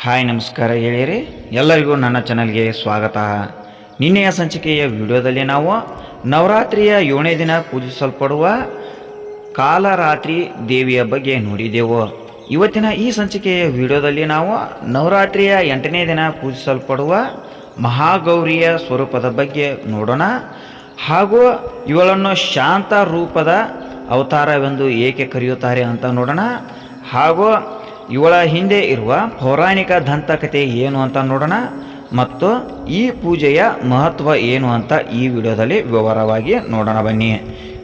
Hi, ನಮಸ್ಕಾರ ಹೇಳಿರಿ ಎಲ್ಲರಿಗೂ ನನ್ನ ಚಾನಲ್ಗೆ ಸ್ವಾಗತ. ನಿನ್ನೆಯ ಸಂಚಿಕೆಯ ವಿಡಿಯೋದಲ್ಲಿ ನಾವು ನವರಾತ್ರಿಯ ಏಳನೇ ದಿನ ಪೂಜಿಸಲ್ಪಡುವ ಕಾಲರಾತ್ರಿ ದೇವಿಯ ಬಗ್ಗೆ ನೋಡಿದೆವು. ಇವತ್ತಿನ ಈ ಸಂಚಿಕೆಯ ವಿಡಿಯೋದಲ್ಲಿ ನಾವು ನವರಾತ್ರಿಯ ಎಂಟನೇ ದಿನ ಪೂಜಿಸಲ್ಪಡುವ ಮಹಾಗೌರಿಯ ಸ್ವರೂಪದ ಬಗ್ಗೆ ನೋಡೋಣ. ಹಾಗೂ ಇವಳನ್ನು ಶಾಂತ ರೂಪದ ಅವತಾರವೆಂದು ಏಕೆ ಕರೆಯುತ್ತಾರೆ ಅಂತ ನೋಡೋಣ. ಹಾಗೂ ಇವಳ ಹಿಂದೆ ಇರುವ ಪೌರಾಣಿಕ ದಂತಕಥೆ ಏನು ಅಂತ ನೋಡೋಣ. ಮತ್ತು ಈ ಪೂಜೆಯ ಮಹತ್ವ ಏನು ಅಂತ ಈ ವಿಡಿಯೋದಲ್ಲಿ ವಿವರವಾಗಿ ನೋಡೋಣ ಬನ್ನಿ.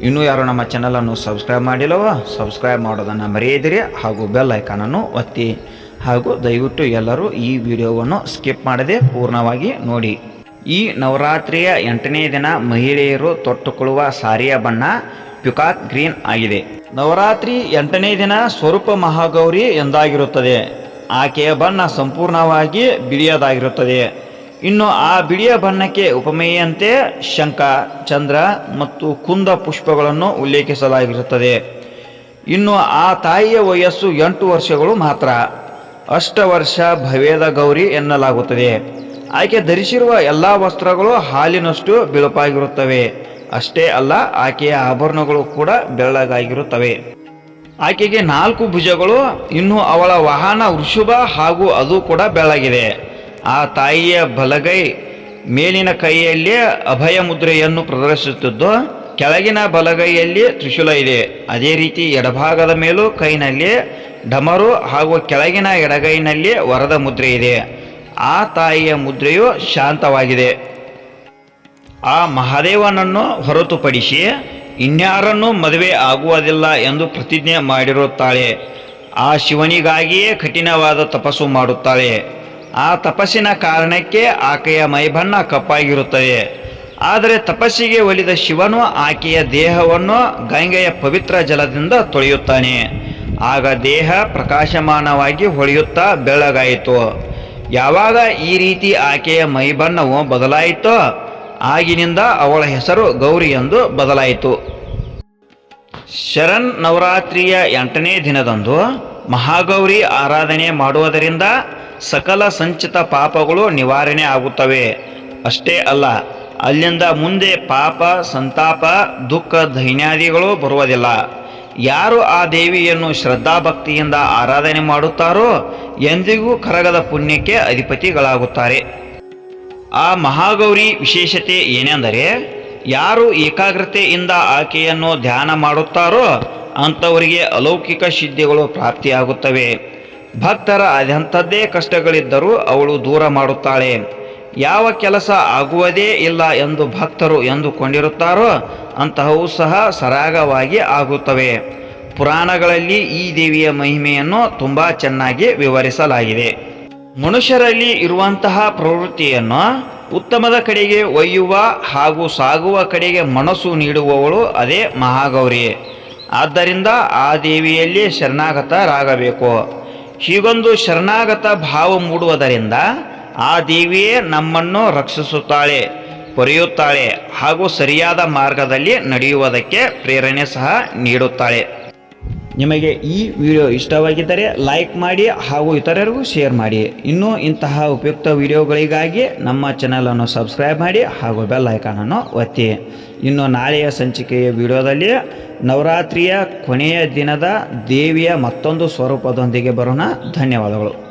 ಇನ್ನೂ ಯಾರು ನಮ್ಮ ಚಾನಲನ್ನು ಸಬ್ಸ್ಕ್ರೈಬ್ ಮಾಡಿಲ್ಲವೋ ಸಬ್ಸ್ಕ್ರೈಬ್ ಮಾಡೋದನ್ನು ಮರೆಯದಿರಿ ಹಾಗೂ ಬೆಲ್ ಐಕಾನನ್ನು ಒತ್ತಿ. ಹಾಗೂ ದಯವಿಟ್ಟು ಎಲ್ಲರೂ ಈ ವಿಡಿಯೋವನ್ನು ಸ್ಕಿಪ್ ಮಾಡದೆ ಪೂರ್ಣವಾಗಿ ನೋಡಿ. ಈ ನವರಾತ್ರಿಯ ಎಂಟನೇ ದಿನ ಮಹಿಳೆಯರು ತೊಟ್ಟುಕೊಳ್ಳುವ ಸಾರಿಯ ಬಣ್ಣ ಪ್ಯುಕಾಕ್ ಗ್ರೀನ್ ಆಗಿದೆ. ನವರಾತ್ರಿ ಎಂಟನೇ ದಿನ ಸ್ವರೂಪ ಮಹಾಗೌರಿ ಎಂದಾಗಿರುತ್ತದೆ. ಆಕೆಯ ಬಣ್ಣ ಸಂಪೂರ್ಣವಾಗಿ ಬಿಳಿಯದಾಗಿರುತ್ತದೆ. ಇನ್ನು ಆ ಬಿಳಿಯ ಬಣ್ಣಕ್ಕೆ ಉಪಮೆಯಂತೆ ಶಂಖ, ಚಂದ್ರ ಮತ್ತು ಕುಂದ ಪುಷ್ಪಗಳನ್ನು ಉಲ್ಲೇಖಿಸಲಾಗಿರುತ್ತದೆ. ಇನ್ನು ಆ ತಾಯಿಯ ವಯಸ್ಸು ಎಂಟು ವರ್ಷಗಳು ಮಾತ್ರ. ಅಷ್ಟ ವರ್ಷ ಭವೇದ ಗೌರಿ ಎನ್ನಲಾಗುತ್ತದೆ. ಆಕೆ ಧರಿಸಿರುವ ಎಲ್ಲ ವಸ್ತ್ರಗಳು ಹಾಲಿನಷ್ಟು ಬಿಳುಪಾಗಿರುತ್ತವೆ. ಅಷ್ಟೇ ಅಲ್ಲ, ಆಕೆಯ ಆಭರಣಗಳು ಕೂಡ ಬೆಳ್ಳಗಾಗಿರುತ್ತವೆ. ಆಕೆಗೆ ನಾಲ್ಕು ಭುಜಗಳು, ಇನ್ನು ಅವಳ ವಾಹನ ವೃಷಭ ಹಾಗೂ ಅದು ಕೂಡ ಬೆಳ್ಳಗಿದೆ. ಆ ತಾಯಿಯ ಬಲಗೈ ಮೇಲಿನ ಕೈಯಲ್ಲಿ ಅಭಯ ಮುದ್ರೆಯನ್ನು ಪ್ರದರ್ಶಿಸುತ್ತಿದ್ದು, ಕೆಳಗಿನ ಬಲಗೈಯಲ್ಲಿ ತ್ರಿಶೂಲ ಇದೆ. ಅದೇ ರೀತಿ ಎಡಭಾಗದ ಮೇಲೂ ಕೈನಲ್ಲಿ ಡಮರು ಹಾಗೂ ಕೆಳಗಿನ ಎಡಗೈನಲ್ಲಿ ವರದ ಮುದ್ರೆ ಇದೆ. ಆ ತಾಯಿಯ ಮುದ್ರೆಯು ಶಾಂತವಾಗಿದೆ. ಆ ಮಹಾದೇವನನ್ನು ಹೊರತುಪಡಿಸಿ ಇನ್ಯಾರನ್ನೂ ಮದುವೆ ಆಗುವುದಿಲ್ಲ ಎಂದು ಪ್ರತಿಜ್ಞೆ ಮಾಡಿರುತ್ತಾಳೆ. ಆ ಶಿವನಿಗಾಗಿಯೇ ಕಠಿಣವಾದ ತಪಸ್ಸು ಮಾಡುತ್ತಾಳೆ. ಆ ತಪಸ್ಸಿನ ಕಾರಣಕ್ಕೆ ಆಕೆಯ ಮೈಬಣ್ಣ ಕಪ್ಪಾಗಿರುತ್ತದೆ. ಆದರೆ ತಪಸ್ಸಿಗೆ ಒಲಿದ ಶಿವನು ಆಕೆಯ ದೇಹವನ್ನು ಗಂಗೆಯ ಪವಿತ್ರ ಜಲದಿಂದ ತೊಳೆಯುತ್ತಾನೆ. ಆಗ ದೇಹ ಪ್ರಕಾಶಮಾನವಾಗಿ ಹೊಳೆಯುತ್ತಾ ಬೆಳಗಾಯಿತು ಯಾವಾಗ ಈ ರೀತಿ ಆಕೆಯ ಮೈಬಣ್ಣವು ಬದಲಾಯಿತೋ ಆಗಿನಿಂದ ಅವಳ ಹೆಸರು ಗೌರಿ ಎಂದು ಬದಲಾಯಿತು. ಶರಣ್ ನವರಾತ್ರಿಯ ಎಂಟನೇ ದಿನದಂದು ಮಹಾಗೌರಿ ಆರಾಧನೆ ಮಾಡುವುದರಿಂದ ಸಕಲ ಸಂಚಿತ ಪಾಪಗಳು ನಿವಾರಣೆ ಆಗುತ್ತವೆ. ಅಷ್ಟೇ ಅಲ್ಲ, ಅಲ್ಲಿಂದ ಮುಂದೆ ಪಾಪ, ಸಂತಾಪ, ದುಃಖ, ದೈನ್ಯಾದಿಗಳು ಬರುವುದಿಲ್ಲ. ಯಾರು ಆ ದೇವಿಯನ್ನು ಶ್ರದ್ಧಾಭಕ್ತಿಯಿಂದ ಆರಾಧನೆ ಮಾಡುತ್ತಾರೋ ಎಂದಿಗೂ ಕರಗದ ಪುಣ್ಯಕ್ಕೆ ಅಧಿಪತಿಗಳಾಗುತ್ತಾರೆ. ಆ ಮಹಾಗೌರಿ ವಿಶೇಷತೆ ಏನೆಂದರೆ, ಯಾರು ಏಕಾಗ್ರತೆಯಿಂದ ಆಕೆಯನ್ನು ಧ್ಯಾನ ಮಾಡುತ್ತಾರೋ ಅಂಥವರಿಗೆ ಅಲೌಕಿಕ ಸಿದ್ಧಿಗಳು ಪ್ರಾಪ್ತಿಯಾಗುತ್ತವೆ. ಭಕ್ತರ ಅದೆಂಥದ್ದೇ ಕಷ್ಟಗಳಿದ್ದರೂ ಅವಳು ದೂರ ಮಾಡುತ್ತಾಳೆ. ಯಾವ ಕೆಲಸ ಆಗುವುದೇ ಇಲ್ಲ ಎಂದು ಭಕ್ತರು ಎಂದುಕೊಂಡಿರುತ್ತಾರೋ ಅಂತಹವು ಸಹ ಸರಾಗವಾಗಿ ಆಗುತ್ತವೆ. ಪುರಾಣಗಳಲ್ಲಿ ಈ ದೇವಿಯ ಮಹಿಮೆಯನ್ನು ತುಂಬ ಚೆನ್ನಾಗಿ ವಿವರಿಸಲಾಗಿದೆ. ಮನುಷ್ಯರಲ್ಲಿ ಇರುವಂತಹ ಪ್ರವೃತ್ತಿಯನ್ನು ಉತ್ತಮದ ಕಡೆಗೆ ಒಯ್ಯುವ ಹಾಗೂ ಸಾಗುವ ಕಡೆಗೆ ಮನಸ್ಸು ನೀಡುವವಳು ಅದೇ ಮಹಾಗೌರಿ. ಆದ್ದರಿಂದ ಆ ದೇವಿಯಲ್ಲಿ ಶರಣಾಗತರಾಗಬೇಕು ಹೀಗೊಂದು ಶರಣಾಗತ ಭಾವ ಮೂಡುವುದರಿಂದ ಆ ದೇವಿಯೇ ನಮ್ಮನ್ನು ರಕ್ಷಿಸುತ್ತಾಳೆ ಪೊರೆಯುತ್ತಾಳೆ ಹಾಗೂ ಸರಿಯಾದ ಮಾರ್ಗದಲ್ಲಿ ನಡೆಯುವುದಕ್ಕೆ ಪ್ರೇರಣೆ ಸಹ ನೀಡುತ್ತಾಳೆ. ನಿಮಗೆ ಈ ವಿಡಿಯೋ ಇಷ್ಟವಾಗಿದ್ದರೆ ಲೈಕ್ ಮಾಡಿ ಹಾಗೂ ಇತರರಿಗೂ ಶೇರ್ ಮಾಡಿ. ಇನ್ನೂ ಇಂತಹ ಉಪಯುಕ್ತ ವಿಡಿಯೋಗಳಿಗಾಗಿ ನಮ್ಮ ಚಾನಲನ್ನು ಸಬ್ಸ್ಕ್ರೈಬ್ ಮಾಡಿ ಹಾಗೂ ಬೆಲ್ ಐಕಾನನ್ನು ಒತ್ತಿ. ಇನ್ನು ನಾಳೆಯ ಸಂಚಿಕೆಯ ವಿಡಿಯೋದಲ್ಲಿ ನವರಾತ್ರಿಯ ಕೊನೆಯ ದಿನದ ದೇವಿಯ ಮತ್ತೊಂದು ಸ್ವರೂಪದೊಂದಿಗೆ ಬರೋಣ. ಧನ್ಯವಾದಗಳು.